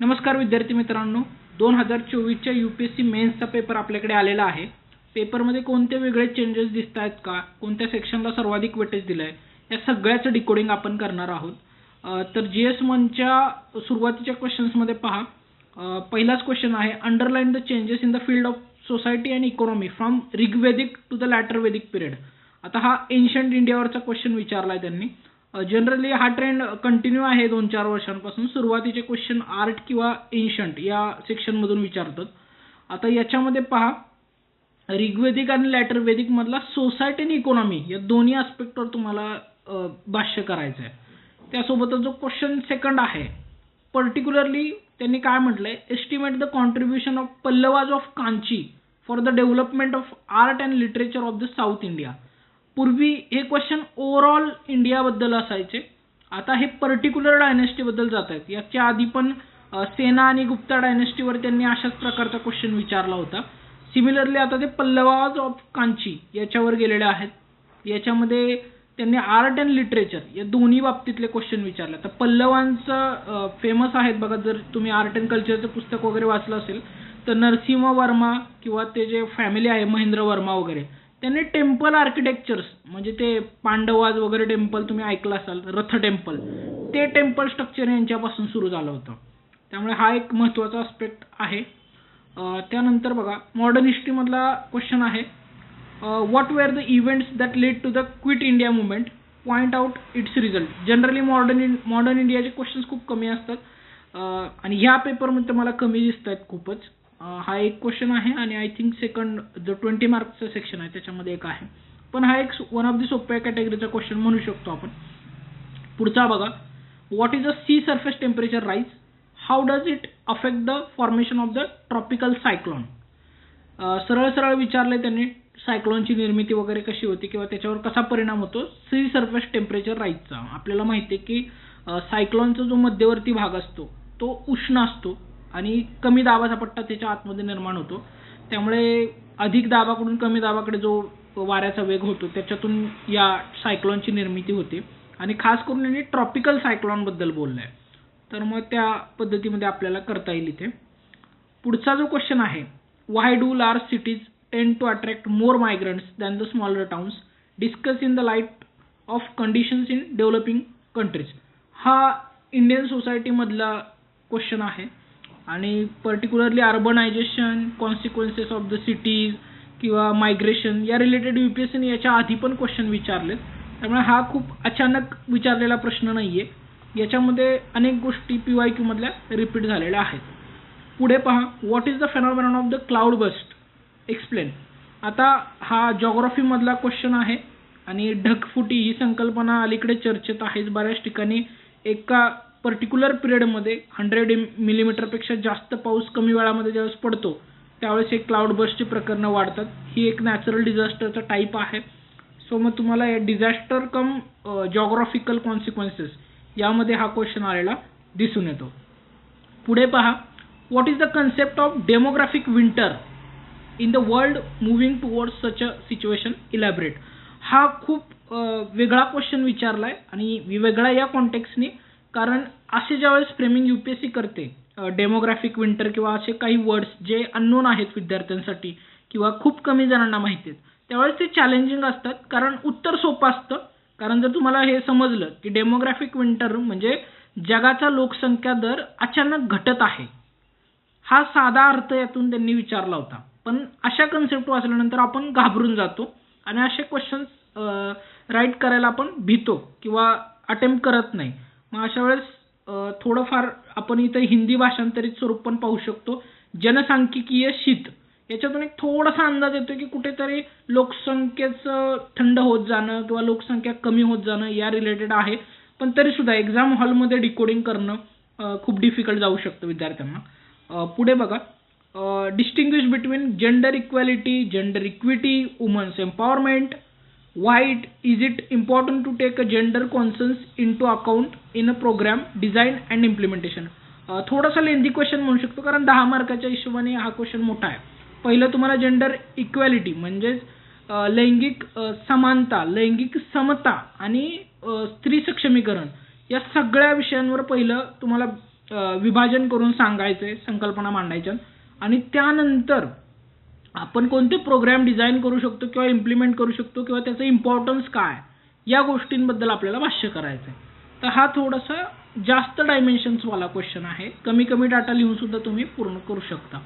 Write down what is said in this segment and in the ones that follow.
नमस्कार विद्यार्थी मित्रांनो. दोन हजार चोवीसच्या यू पी एस सी मेन्सचा पेपर आपल्याकडे आलेला आहे. पेपरमध्ये कोणते वेगळे चेंजेस दिसत आहेत का? कोणत्या सेक्शनला सर्वाधिक वेटेज दिलं आहे या सगळ्याचं डिकोडिंग आपण करणार आहोत. तर जी एस वनच्या सुरुवातीच्या क्वेश्चन्समध्ये पहा. पहिलाच क्वेश्चन आहे underline the changes in the field of society and economy from Rigvedic to the latter Vedic period आता हा एन्शंट इंडियावरचा क्वेश्चन विचारला आहे त्यांनी. जनरली हा ट्रेंड कंटिन्यू आहे दोन चार वर्षांपासून. सुरुवातीचे क्वेश्चन आर्ट किंवा एन्शंट या सेक्शनमधून विचारतात. आता याच्यामध्ये पहा ऋग्वेदिक आणि लॅटर वेदिक मधला सोसायटी आणि इकॉनॉमी या दोन्ही आस्पेक्टवर तुम्हाला भाष्य करायचं आहे त्यासोबतच जो क्वेश्चन सेकंड आहे पर्टिक्युलरली त्यांनी काय म्हटलंय? Estimate the contribution of Pallavas of Kanchi for the development of art and literature of the south India पूर्वी हे क्वेश्चन ओव्हरऑल इंडियाबद्दल असायचे. आता हे पर्टिक्युलर डायनेस्टीबद्दल जात आहेत याच्या आधी पण सेना आणि गुप्ता डायनेस्टीवर त्यांनी अशाच प्रकारचा क्वेश्चन विचारला होता. सिमिलरली आता ते पल्लवाज ऑफ कांची याच्यावर गेलेले आहेत. याच्यामध्ये त्यांनी आर्ट अँड लिटरेचर या दोन्ही बाबतीतले क्वेश्चन विचारले. तर पल्लवांचं फेमस आहेत बघा जर तुम्ही आर्ट अँड कल्चरचं पुस्तक वगैरे वाचलं असेल तर नरसिंह वर्मा किंवा ते जे फॅमिली आहे महेंद्र वर्मा वगैरे त्यांनी टेम्पल आर्किटेक्चर्स म्हणजे ते पांडवाज वगैरे टेम्पल तुम्ही ऐकलं असाल रथ टेम्पल ते टेम्पल स्ट्रक्चर यांच्यापासून सुरू झालं होतं. त्यामुळे हा एक महत्त्वाचा आस्पेक्ट आहे. त्यानंतर बघा मॉडर्न हिस्ट्रीमधला क्वेश्चन आहे. What were the events that led to the quit India movement point out its result generally modern modern इंडियाचे क्वेश्चन्स खूप कमी असतात. आणि ह्या पेपरमध्ये मला कमी दिसत आहेत खूपच. हा एक क्वेश्चन आहे आणि आय थिंक सेकंड जो ट्वेंटी मार्क्सचं सेक्शन आहे त्याच्यामध्ये एक आहे. पण हा एक वन ऑफ दी सोप्या कॅटेगरीचा क्वेश्चन म्हणू शकतो आपण. पुढचा बघा. What is a sea surface temperature rise how does it affect the formation of the tropical cyclone सरळ सरळ विचारले त्यांनी सायक्लॉनची निर्मिती वगैरे कशी होती किंवा त्याच्यावर कसा परिणाम होतो? सी सरफेस टेम्परेचर राईजचा आपल्याला माहिती आहे की सायक्लॉनचा जो मध्यवर्ती भाग असतो तो उष्ण असतो. आणि कमी दाबाचा पट्टा त्याच्या आतमध्ये निर्माण होतो. त्यामुळे अधिक दाबाकडून कमी दाबाकडे जो वाऱ्याचा वेग होतो त्याच्यातून या सायक्लॉनची निर्मिती होते. आणि खास करून यांनी ट्रॉपिकल सायक्लॉनबद्दल बोललं आहे तर मग त्या पद्धतीमध्ये आपल्याला करता येईल इथे. पुढचा जो क्वेश्चन आहे why do large cities tend to attract more migrants than the smaller towns discuss in the light of conditions in developing countries हा इंडियन सोसायटीमधला क्वेश्चन आहे. आणि particularly urbanisation consequences of the cities किंवा migration या related U P S सीने याच्या आधी पण क्वेश्चन विचारलेत. त्यामुळे हा खूप अचानक विचारलेला प्रश्न नाही आहे याच्यामध्ये अनेक गोष्टी पी वाय क्यूमधल्या रिपीट झालेल्या आहेत. पुढे पहा what is the phenomenon of the cloud burst explain आता हा जॉग्रॉफीमधला क्वेश्चन आहे आणि ढगफुटी ही संकल्पना अलीकडे चर्चेत आहेच. बऱ्याच ठिकाणी एका पर्टिक्युलर पिरियडमध्ये हंड्रेड मिलीमीटरपेक्षा जास्त पाऊस कमी वेळामध्ये ज्यावेळेस पडतो त्यावेळेस हे क्लाउड बस्टची प्रकरणं वाढतात. ही एक नॅचरल डिझास्टरचा टाईप आहे. सो मग तुम्हाला हे डिझास्टर कम जॉग्रॉफिकल कॉन्सिक्वेन्सेस यामध्ये हा क्वेश्चन आलेला दिसून येतो. पुढे पहा what is the concept of demographic winter in the world moving towards such a situation elaborate हा खूप वेगळा क्वेश्चन विचारला आहे आणि वेगळा या कॉन्टेक्सने कारण असे ज्यावेळेस framing U P S C करते डेमोग्राफिक विंटर किंवा असे काही वर्ड्स जे अननोन आहेत विद्यार्थ्यांसाठी किंवा खूप कमी जणांना माहिती आहेत त्यावेळेस ते चॅलेंजिंग असतात. कारण उत्तर सोपं असतं. कारण जर तुम्हाला हे समजलं की डेमोग्राफिक विंटर म्हणजे जगाचा लोकसंख्या दर अचानक घटत आहे. हा साधा अर्थ यातून त्यांनी विचारला होता. पण अशा कन्सेप्ट वाचल्यानंतर आपण घाबरून जातो आणि असे क्वेश्चन्स राईट करायला आपण भीतो किंवा अटेम्प्ट करत नाही. मग अशा वेळेस थोडंफार आपण इथं हिंदी भाषांतरित स्वरूप पण पाहू शकतो. जनसांख्यिकीय शीत. याच्यातून एक थोडासा अंदाज येतो की कुठेतरी लोकसंख्येचं थंड होत जाणं किंवा लोकसंख्या कमी होत जाणं या रिलेटेड आहे. पण तरी सुद्धा एक्झाम हॉलमध्ये डिकोडिंग करणं खूप डिफिकल्ट जाऊ शकतं विद्यार्थ्यांना. पुढे बघा. Distinguish between gender equality gender equity women's empowerment why is it important to take a gender conscience into account in a programme design and implementation थोडासा लेंदी क्वेश्चन म्हणू शकतो कारण दहा मार्काच्या हिशोबाने हा क्वेश्चन मोठा आहे. पहिलं तुम्हाला जेंडर इक्वॅलिटी म्हणजेच लैंगिक समानता लैंगिक समता आणि स्त्री सक्षमीकरण या सगळ्या विषयांवर पहिलं तुम्हाला विभाजन करून सांगायचं आहे संकल्पना मांडायच्या. आणि त्यानंतर आपण कोणते प्रोग्राम डिझाईन करू शकतो किंवा इम्प्लिमेंट करू शकतो किंवा त्याचं इम्पॉर्टन्स काय? या गोष्टींबद्दल आपल्याला भाष्य करायचं आहे तर हा थोडासा जास्त डायमेन्शन्सवाला क्वेश्चन आहे. कमी कमी डाटा लिहून सुद्धा तुम्ही पूर्ण करू शकता.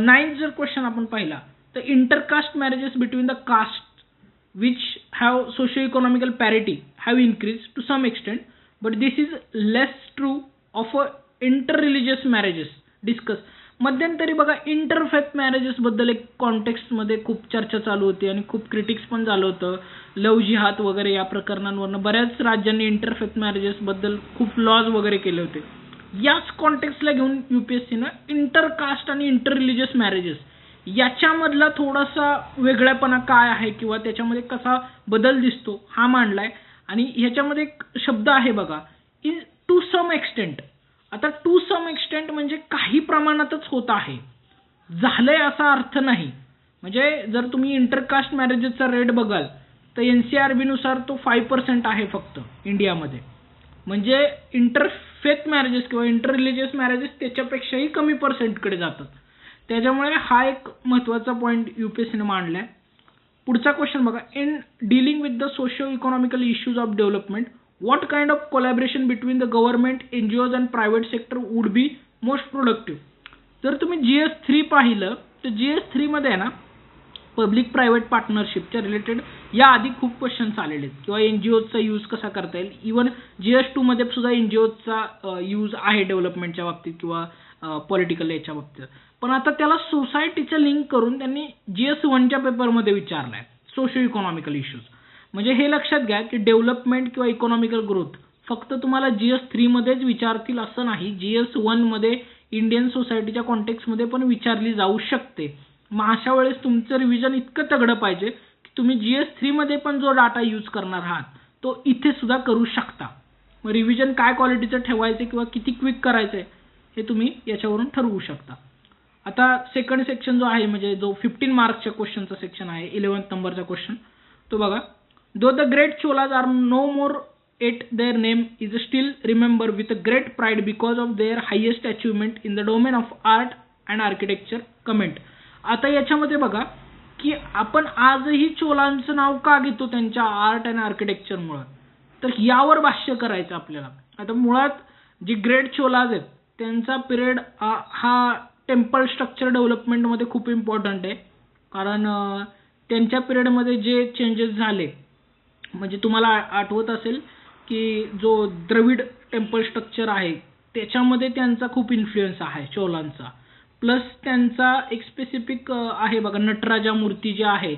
नाईन्थ जर क्वेश्चन आपण पाहिला तर intercaste marriages between the caste which have socio economical parity have increase to some extent, but this is less true of a inter religious marriages discuss मध्यंतरी बघा इंटरफेथ मॅरेजेस बद्दल एक कॉन्टेक्स्टमध्ये खूप चर्चा चालू होती आणि खूप क्रिटिक्स पण झालं होतं. लव जिहाद वगैरे या प्रकरणांवरनं बऱ्याच राज्यांनी इंटरफेथ मॅरेजेस बद्दल खूप लॉज वगैरे केले होते. याच कॉन्टेक्स्टला घेऊन युपीएससीनं इंटरकास्ट आणि इंटर रिलिजियस मॅरेजेस याच्यामधला थोडासा वेगळ्यापणा काय आहे किंवा त्याच्यामध्ये कसा बदल दिसतो हा मांडलाय. आणि ह्याच्यामध्ये एक शब्द आहे बघा इन टू सम एक्सटेंट आता टू सम एक्सटेंट म्हणजे काही प्रमाणातच होत आहे. झालंय असा अर्थ नाही. म्हणजे जर तुम्ही इंटरकास्ट मॅरेजेसचा रेट बघाल तर एन सी आर बीनुसार तो फाईव्ह पर्सेंट आहे फक्त इंडियामध्ये. म्हणजे इंटरफेथ मॅरेजेस किंवा इंटर रिलिजियस मॅरेजेस त्याच्यापेक्षाही कमी पर्सेंटकडे जातात. त्याच्यामुळे हा एक महत्त्वाचा पॉईंट यू पी एस सीने मांडला आहे पुढचा क्वेश्चन बघा. In dealing with the socio economical issues of development what kind of collaboration between the government NGOs and private and would sector most be most productive जर तुम्ही G S three पाहिलं तर G S थ्रीमध्ये आहे ना public private पार्टनरशिपच्या related या आधी खूप questions आलेले आहेत. किंवा एन जी ओचा यूज कसा करता येईल? इवन जी एस टूमध्ये सुद्धा एन जी ओचा यूज आहे डेव्हलपमेंटच्या बाबतीत किंवा पॉलिटिकल याच्या बाबतीत. पण आता त्याला सोसायटीचं लिंक करून त्यांनी जी एस वनच्या पेपरमध्ये विचारलं आहे सोशो इकॉनॉमिकल इश्यूज म्हणजे हे लक्षात घ्या की डेव्हलपमेंट किंवा इकॉनॉमिकल ग्रोथ फक्त तुम्हाला जी एस थ्रीमध्येच विचारतील असं नाही. जी एस वनमध्ये इंडियन सोसायटीच्या कॉन्टेक्समध्ये पण विचारली जाऊ शकते. मग अशा वेळेस तुमचं रिव्हिजन इतकं तगडं पाहिजे की तुम्ही जी एस थ्रीमध्ये पण जो डाटा यूज करणार आहात तो इथे सुद्धा करू शकता. मग रिव्हिजन काय क्वालिटीचं ठेवायचं किंवा किती क्विक करायचं आहे हे तुम्ही याच्यावरून ठरवू शकता. आता सेकंड सेक्शन जो आहे म्हणजे जो फिफ्टीन मार्क्सच्या क्वेश्चनचा सेक्शन आहे इलेवन्थ नंबरचा क्वेश्चन तो बघा. Though the great Cholas are no more yet their name is still remember with a great pride because of their highest achievement in the domain of art and architecture comment आता याच्यामध्ये बघा की आपण आजही चोलांचं नाव का घेतो त्यांच्या आर्ट अँड आर्किटेक्चरमुळं तर यावर भाष्य करायचं आपल्याला. आता मुळात जे ग्रेट चोलाज आहेत त्यांचा पिरियड हा टेम्पल स्ट्रक्चर डेव्हलपमेंटमध्ये खूप इम्पॉर्टंट आहे. कारण त्यांच्या पिरियडमध्ये जे चेंजेस झाले म्हणजे तुम्हाला आठवत असेल की जो द्रविड टेम्पल स्ट्रक्चर आहे त्याच्यामध्ये त्यांचा खूप इन्फ्लुएन्स आहे चोलांचा प्लस त्यांचा एक स्पेसिफिक आहे बघा नटराजा मूर्ती जी आहे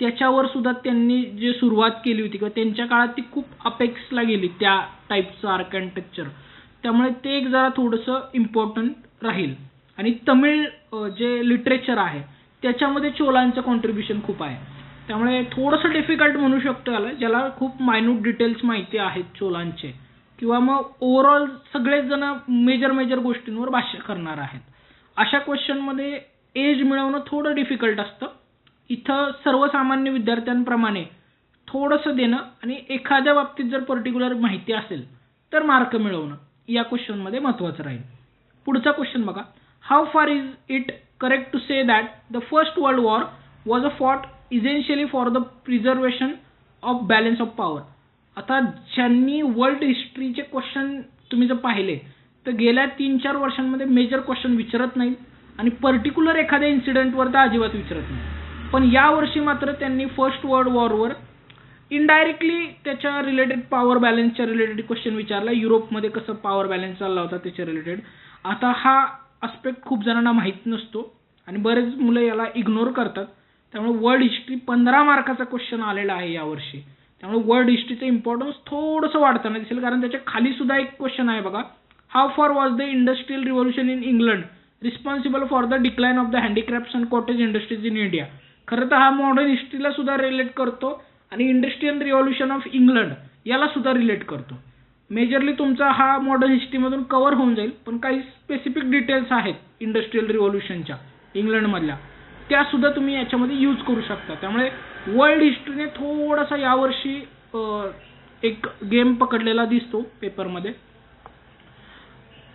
त्याच्यावर सुद्धा त्यांनी जे सुरुवात केली होती किंवा त्यांच्या काळात ती खूप अपेक्सला गेली त्या टाईपचं आर्किटेक्चर त्यामुळे ते एक जरा थोडंसं इम्पॉर्टंट राहील. आणि तमिळ जे लिटरेचर आहे त्याच्यामध्ये चोलांचं कॉन्ट्रीब्युशन खूप आहे. त्यामुळे थोडंसं डिफिकल्ट म्हणू शकतो याला ज्याला खूप मायन्यूट डिटेल्स माहिती आहेत चोलांचे. किंवा मग ओव्हरऑल सगळेच जण मेजर मेजर गोष्टींवर भाष्य करणार आहेत. अशा क्वेश्चनमध्ये एज मिळवणं थोडं डिफिकल्ट असतं. इथं सर्वसामान्य विद्यार्थ्यांप्रमाणे थोडंसं देणं आणि एखाद्या बाबतीत जर पर्टिक्युलर माहिती असेल तर मार्क मिळवणं या क्वेश्चनमध्ये महत्त्वाचं राहील. पुढचा क्वेश्चन बघा. How far is it correct to say that the first world war was a fought essentially for the preservation of balance of power आता ज्यांनी वर्ल्ड हिस्ट्रीचे क्वेश्चन तुम्ही जर पाहिले तर गेल्या तीन चार वर्षांमध्ये मेजर क्वेश्चन विचारत नाहीत आणि पर्टिक्युलर एखाद्या इन्सिडेंटवर तर अजिबात विचारत नाही पण यावर्षी मात्र त्यांनी फर्स्ट वर्ल्ड वॉरवर इनडायरेक्टली त्याच्या रिलेटेड पॉवर बॅलन्सच्या रिलेटेड क्वेश्चन विचारला. युरोपमध्ये कसं पॉवर बॅलन्स चालला होता त्याच्या रिलेटेड आता हा आस्पेक्ट खूप जणांना माहीत नसतो आणि बरेच मुलं याला इग्नोर करतात. त्यामुळे वर्ल्ड हिस्ट्री पंधरा मार्काचा क्वेश्चन आलेला आहे यावर्षी. त्यामुळे वर्ल्ड हिस्ट्रीचं इम्पॉर्टन्स थोडंसं वाढताना दिसेल कारण त्याच्याखाली सुद्धा एक क्वेश्चन आहे बघा. How far was the industrial revolution in England responsible for the decline of the handicrafts and cottage industries in India खरं तर हा मॉडर्न हिस्ट्रीला सुद्धा रिलेट करतो आणि इंडस्ट्रियल रिव्हॉल्युशन ऑफ इंग्लंड याला सुद्धा रिलेट करतो. मेजरली तुमचा हा मॉडर्न हिस्ट्रीमधून कव्हर होऊन जाईल पण काही स्पेसिफिक डिटेल्स आहेत इंडस्ट्रियल रिव्हॉल्युशनच्या इंग्लंडमधल्या त्या सुद्धा तुम्ही याच्यामध्ये यूज करू शकता. त्यामुळे वर्ल्ड हिस्ट्रीने थोडासा यावर्षी एक गेम पकडलेला दिसतो पेपरमध्ये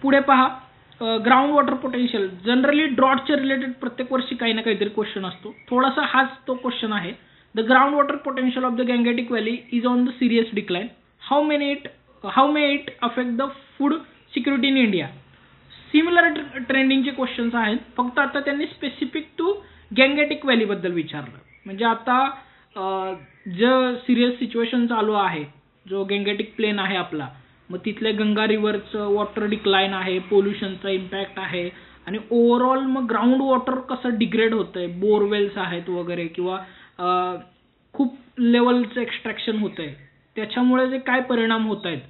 पुढे पहा ग्राउंड वॉटर पोटेन्शियल जनरली ड्रॉटच्या रिलेटेड प्रत्येक वर्षी काही ना काहीतरी क्वेश्चन असतो. थोडासा हाच तो क्वेश्चन आहे. The ground water potential of the Gangetic valley is on the serious decline how many it how may it affect the food security in India similar ट्रेंडिंगचे questions आहेत. फक्त आता त्यांनी स्पेसिफिक टू गँगॅटिक व्हॅलीबद्दल विचारलं. म्हणजे आता जे सिरियस सिच्युएशन चालू आहे जो गँगॅटिक प्लेन आहे आपला मग तिथल्या गंगा रिव्हरचं वॉटर डिक्लाईन आहे पोल्युशनचा इम्पॅक्ट आहे आणि ओव्हरऑल मग ग्राउंड वॉटर कसं डिग्रेड होतंय बोरवेल्स आहेत वगैरे किंवा खूप लेवलचं एक्स्ट्रॅक्शन होतंय त्याच्यामुळे जे काय परिणाम होत आहेत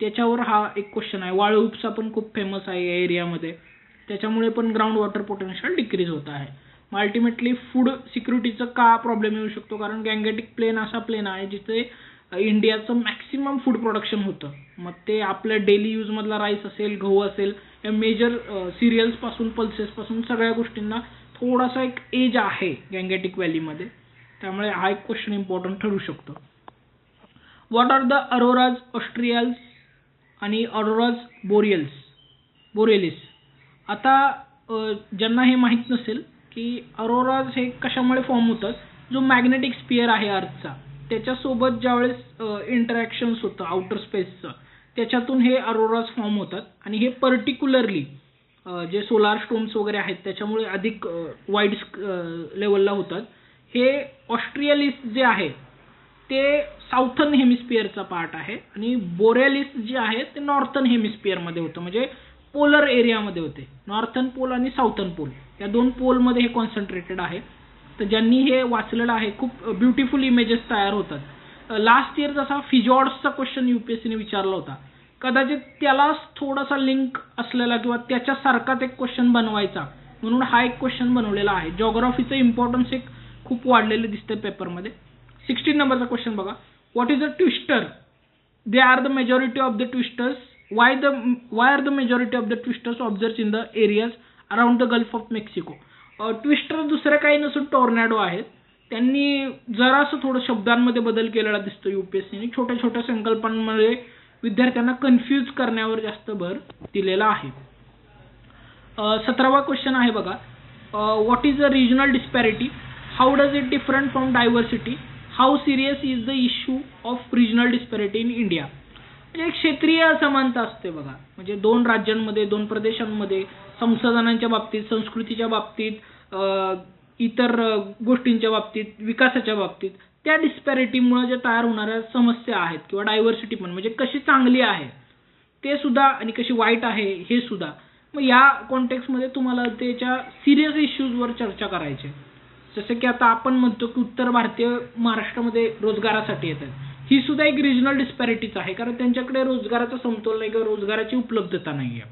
त्याच्यावर हा एक क्वेश्चन आहे. वाळू उपसा पण खूप फेमस आहे या एरियामध्ये त्याच्यामुळे पण ग्राउंड वॉटर पोटेन्शियल डिक्रीज होत आहे. मग अल्टिमेटली फूड सिक्युरिटीचं का प्रॉब्लेम येऊ शकतो? कारण गँगेटिक प्लेन असा प्लेन आहे जिथे इंडियाचं मॅक्सिमम फूड प्रोडक्शन होतं. मग ते आपल्या डेली यूजमधला राईस असेल गहू असेल या मेजर सिरियल्सपासून पल्सेसपासून सगळ्या गोष्टींना थोडासा एक एज आहे गँगेटिक व्हॅलीमध्ये त्यामुळे हा एक क्वेश्चन इम्पॉर्टंट ठरू शकतो. What are the auroras australis आणि अरोराज बोरियल्स बोरेलिस आता ज्यांना हे माहीत नसेल की अरोराज हे कशामुळे फॉर्म होतात जो मॅग्नेटिक स्पियर आहे अर्थचा त्याच्यासोबत ज्यावेळेस इंटरॅक्शन्स होतं आउटर स्पेसचं त्याच्यातून हे अरोराज फॉर्म होतात. आणि हे पर्टिक्युलरली जे सोलार स्टोम्स वगैरे आहेत त्याच्यामुळे अधिक वाईड लेवलला होतात. हे ऑस्ट्रियलिस्ट जे आहे ते साऊथर्न हेमिस्पियरचा पार्ट आहे. आणि बोरेलिस्ट जे आहे ते नॉर्थर्न हेमिस्पियरमध्ये होतं. म्हणजे पोलर एरियामध्ये होते. नॉर्थन पोल आणि साऊथन पोल या दोन पोलमध्ये हे कॉन्सन्ट्रेटेड आहे. तर ज्यांनी हे वाचलेलं आहे खूप ब्युटिफुल इमेजेस तयार होतात. लास्ट इयर जसा फिजॉर्ड्सचा क्वेश्चन युपीएससीने विचारला होता कदाचित त्यालाच थोडासा लिंक असलेला किंवा त्याच्यासारखाच एक क्वेश्चन बनवायचा. म्हणून हा एक क्वेश्चन बनवलेला आहे. जॉग्राफीचं इम्पॉर्टन्स एक खूप वाढलेलं दिसतं पेपरमध्ये सिक्स्टीन नंबरचा क्वेश्चन बघा. What is a twister they are the majority of the twisters why the why are the majority of the twisters observed in the areas around the gulf of Mexico twister दुसरं काही नसून टॉर्नॅडो आहेत. त्यांनी जरासं थोडं शब्दांमध्ये बदल केलेला दिसतो युपीएससीने छोट्या छोट्या संकल्पांमध्ये विद्यार्थ्यांना कन्फ्यूज करण्यावर जास्त भर दिलेला आहे. सतरावा क्वेश्चन आहे बघा. What is a regional disparity how does it different from diversity how serious is the issue of regional disparity in India म्हणजे एक क्षेत्रीय असमानता असते बघा. म्हणजे दोन राज्यांमध्ये दोन प्रदेशांमध्ये संसाधनांच्या बाबतीत संस्कृतीच्या बाबतीत इतर गोष्टींच्या बाबतीत विकासाच्या बाबतीत त्या डिस्पॅरिटीमुळे ज्या तयार होणाऱ्या समस्या आहेत किंवा डायव्हर्सिटी पण म्हणजे कशी चांगली आहे ते सुद्धा आणि कशी वाईट आहे हे सुद्धा. मग या कॉन्टेक्समध्ये तुम्हाला त्याच्या सिरियस इश्यूजवर चर्चा करायची जसं की आता आपण म्हणतो की उत्तर भारतीय महाराष्ट्रामध्ये रोजगारासाठी येतात ही सुद्धा एक रिजनल डिस्पॅरिटीच आहे कारण त्यांच्याकडे रोजगाराचा समतोल नाही किंवा रोजगाराची उपलब्धता नाही आहे.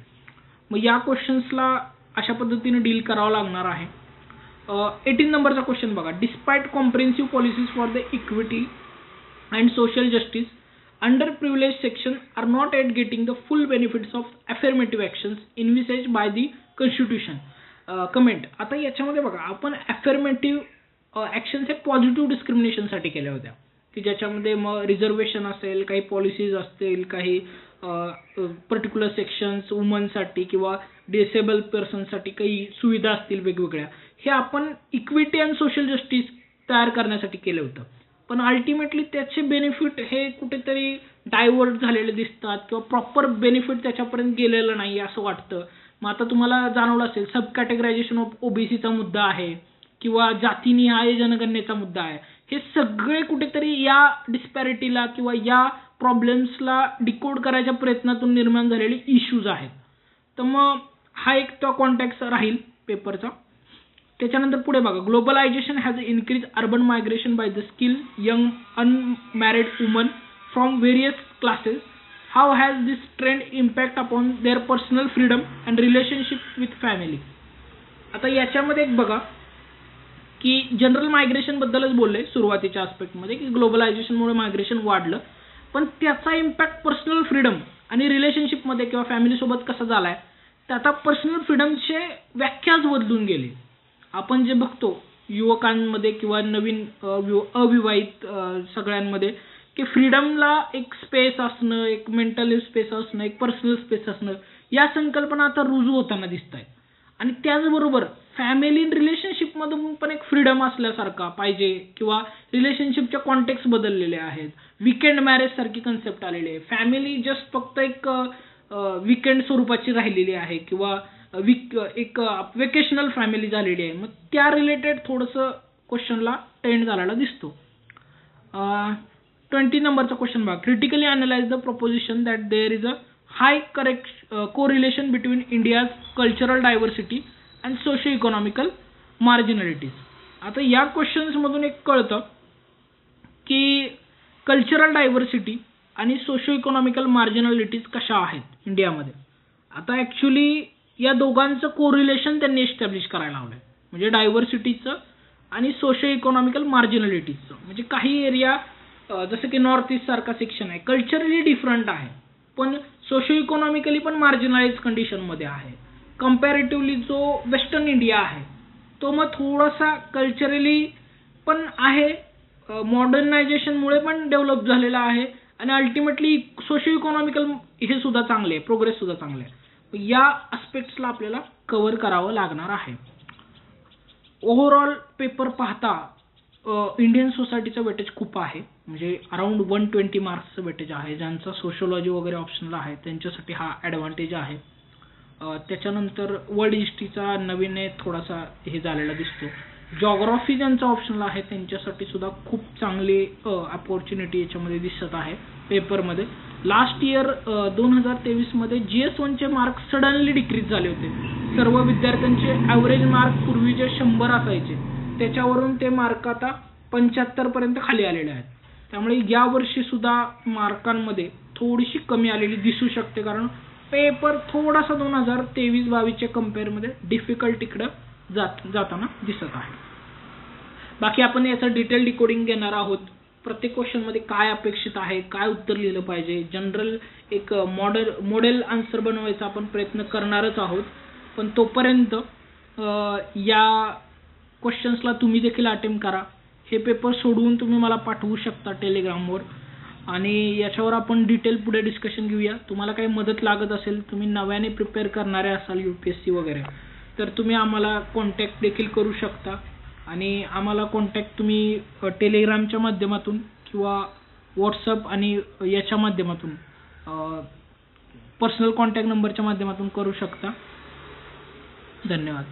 मग या क्वेश्चन्सला अशा पद्धतीने डील करावं लागणार आहे. एटीन नंबरचा क्वेश्चन बघा. Despite comprehensive policies for the equity and social justice under privilege section are not yet getting the full benefits of affirmative actions envisaged by the constitution comment आता याच्यामध्ये बघा आपण अफर्मेटिव्ह ॲक्शन्स हे positive डिस्क्रिमिनेशनसाठी केल्या होत्या. की ज्याच्यामध्ये मग रिझर्वेशन असेल काही पॉलिसीज असतील काही पर्टिक्युलर सेक्शन्स वुमनसाठी किंवा डिसेबल पर्सनसाठी काही सुविधा असतील वेगवेगळ्या. हे आपण इक्विटी अँड सोशल जस्टिस तयार करण्यासाठी केलं होतं. पण अल्टिमेटली त्याचे बेनिफिट हे कुठेतरी डायव्हर्ट झालेले दिसतात किंवा प्रॉपर बेनिफिट त्याच्यापर्यंत गेलेलं नाही असं वाटतं. मग आता तुम्हाला जाणवलं असेल सब कॅटेगरायझेशन ऑफ ओबीसीचा मुद्दा आहे किंवा जातीनिहाय जनगणनेचा मुद्दा आहे. हे सगळे कुठेतरी या डिस्पॅरिटीला किंवा या प्रॉब्लेम्सला डिकोड करायच्या प्रयत्नातून निर्माण झालेले इश्यूज आहेत. तर मग हा एक तो कॉन्टॅक्ट राहील पेपरचा त्याच्यानंतर पुढे बघा. Globalisation has increase urban migration by the skill young unmarried woman from various classes how has this trend impact upon their personal freedom and relationship with family आता याच्यामध्ये एक बघा. की जनरल मायग्रेशनबद्दलच बोलले सुरुवातीच्या आस्पेक्टमध्ये की ग्लोबलायझेशनमुळे मायग्रेशन वाढलं. पण त्याचा इम्पॅक्ट पर्सनल फ्रीडम आणि रिलेशनशिपमध्ये किंवा फॅमिलीसोबत कसा झाला आहे तर आता पर्सनल फ्रीडमचे व्याख्याच बदलून गेली. आपण जे बघतो युवकांमध्ये किंवा नवीन अविवाहित सगळ्यांमध्ये की फ्रीडमला एक स्पेस असणं एक मेंटल स्पेस असणं एक पर्सनल स्पेस असणं या संकल्पना आता रुजू होताना दिसत आहेत आणि त्याचबरोबर फॅमिली रिलेशनशिपमधून पण एक फ्रीडम असल्यासारखा पाहिजे किंवा रिलेशनशिपच्या कॉन्टेक्स बदललेले आहेत. विकेंड मॅरेज सारखी कन्सेप्ट आलेली आहे. फॅमिली जस्ट फक्त एक विकेंड स्वरूपाची राहिलेली आहे किंवा विक एक वेकेशनल फॅमिली झालेली आहे. मग त्या रिलेटेड थोडंसं क्वेश्चनला टेंड झालेला दिसतो. ट्वेंटी नंबरचा क्वेश्चन बघा. Critically analyse the proposition that there is a high correct correlation between India's cultural diversity and socio economical marginalities आता या क्वेश्चन्समधून एक कळतं की कल्चरल डायव्हर्सिटी आणि सोशो इकॉनॉमिकल मार्जिनॅलिटीज कशा आहेत इंडियामध्ये. आता ॲक्च्युली या दोघांचं कोरिलेशन त्यांनी एस्टॅब्लिश करायला लावलं आहे म्हणजे डायव्हर्सिटीचं आणि सोशो इकॉनॉमिकल मार्जिनॅलिटीजचं म्हणजे काही एरिया जसं की नॉर्थ ईस्ट सारखा सेक्शन आहे. कल्चरली डिफरंट आहे. पण सोशो इकॉनॉमिकली पण मार्जिनलाइज कंडिशनमध्ये आहे. कम्पॅरेटिव्हली जो वेस्टर्न इंडिया आहे तो मग थोडासा कल्चरली पण आहे. मॉडर्नायझेशनमुळे पण डेव्हलप झालेला आहे आणि अल्टिमेटली सोशिओ इकॉनॉमिकल हे सुद्धा चांगले आहे प्रोग्रेस सुद्धा चांगले आहे. या आस्पेक्ट्सला आपल्याला कव्हर करावं लागणार आहे. ओव्हरऑल पेपर पाहता इंडियन सोसायटीचं वेटेज खूप आहे. म्हणजे अराउंड वन ट्वेंटी मार्क्सचं वेटेज आहे. ज्यांचा सोशोलॉजी वगैरे ऑप्शनला आहे त्यांच्यासाठी हा ॲडव्हान्टेज आहे. त्याच्यानंतर वर्ल्ड हिस्ट्रीचा नवीन थोडासा हे झालेला दिसतो. जॉग्रॉफी ज्यांचा ऑप्शनला आहे त्यांच्यासाठी सुद्धा खूप चांगली अपॉर्च्युनिटी याच्यामध्ये दिसत आहे पेपरमध्ये लास्ट इयर दोन हजार तेवीसमध्ये जी एस वनचे मार्क सडनली डिक्रीज झाले होते. सर्व विद्यार्थ्यांचे ॲव्हरेज मार्क पूर्वी जे शंभर असायचे त्याच्यावरून ते मार्क आता पंच्याहत्तरपर्यंत खाली आलेले आहेत. त्यामुळे यावर्षीसुद्धा मार्कांमध्ये थोडीशी कमी आलेली दिसू शकते कारण पेपर थोडासा दोन हजार तेवीस बावीसच्या कम्पेअरमध्ये डिफिकल्ट इकडं जात जाताना दिसत आहे. बाकी आपण याचं डिटेल डिकोडिंग घेणार आहोत. प्रत्येक क्वेश्चनमध्ये काय अपेक्षित आहे काय उत्तर लिहिलं पाहिजे? जनरल एक मॉडेल मॉडेल आन्सर बनवायचा आपण प्रयत्न करणारच आहोत. पण तोपर्यंत या क्वेश्चन्सला तुम्ही देखील अटेम्प्ट करा. हे पेपर सोडवून तुम्ही मला पाठवू शकता टेलिग्रामवर आणि याच्यावर आपण डिटेल पुढे डिस्कशन घेऊया. तुम्हाला काही मदत लागत असेल तुम्ही नव्याने प्रिपेअर करणारे असाल यू पी एस सी वगैरे तर तुम्ही आम्हाला कॉन्टॅक्ट देखील करू शकता. आणि आम्हाला कॉन्टॅक्ट तुम्ही टेलिग्रामच्या माध्यमातून किंवा व्हॉट्सअप आणि याच्या माध्यमातून पर्सनल कॉन्टॅक्ट नंबरच्या माध्यमातून करू शकता. धन्यवाद.